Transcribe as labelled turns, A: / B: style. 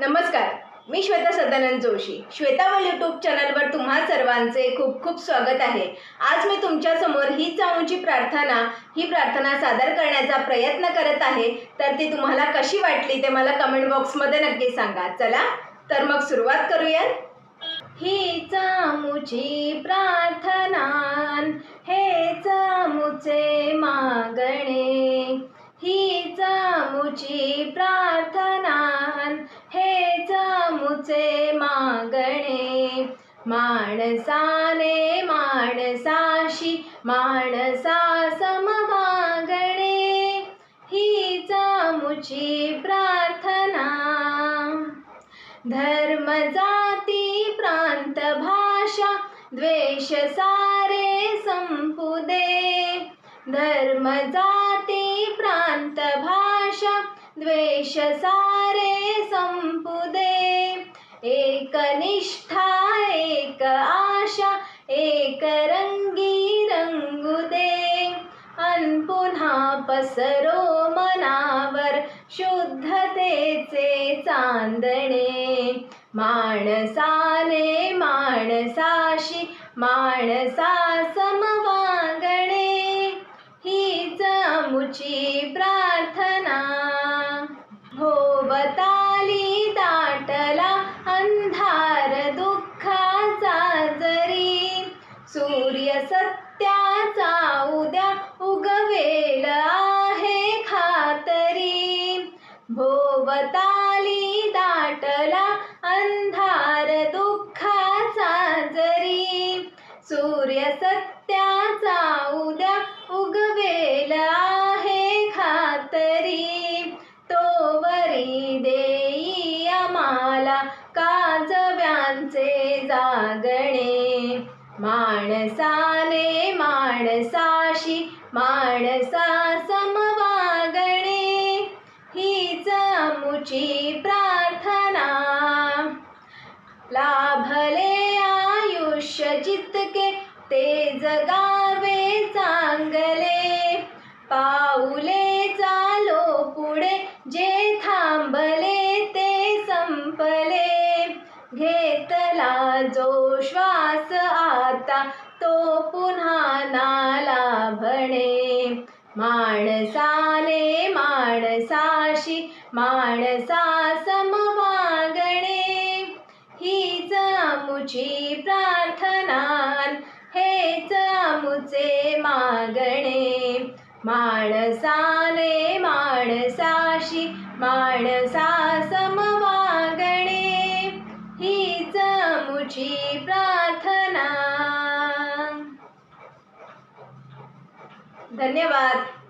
A: नमस्कार मी श्वेता सदानंद जोशी. श्वेतावल यूट्यूब चॅनलवर तुम्हा सर्वांचे खूप खूप स्वागत आहे. आज मी तुमच्यासमोर ही चाऊची प्रार्थना ही प्रार्थना सादर करण्याचा प्रयत्न करत आहे. तर ती तुम्हाला कशी वाटली ते मला कमेंट बॉक्समध्ये नक्की सांगा. चला तर मग सुरुवात करूया ही चामुची प्रार्थना हे मुचे मागणे. ही मुची प्रार्थना मुचे मागणे माणसाने माणसाशी माणसा समवागणे हीच मुची प्रार्थना. धर्म जाती प्रांत भाषा द्वेष सारे संपू दे. धर्म जाती प्रांत भाषा द्वेष सारे संपू दे. एक निष्ठा एक आशा एक रंगी रंगू दे. अन पुन्हा पसरो मनावर शुद्धतेचे चांदणे. माणसाने माणसाशी माणसा समवागणे. हीच मुची प्रार्थना. होवता सत्याचा उद्या उगवेल आहे खातरी. भोवताली दाटला अंधार दुःखाचा जरी. सूर्य सत्याचा उद्या उगवेल आहे खातरी. तोवरी देई आम्हाला काजव्यांचे जागणे माणसाने माणसाशी माणसा समवागणे. हीच मुची प्रार्थना. लाभले आयुष्य जितके ते जगावे चांगले. पाऊले घेतला जो श्वास आता तो पुन्हा नाला भणे. माणसाले माणसाशी माणसा समवागणे हीच आमुची प्रार्थना हेच आमुचे मागणे. माणसाले माणसाशी माणसा हीच मुझी प्रार्थना। धन्यवाद।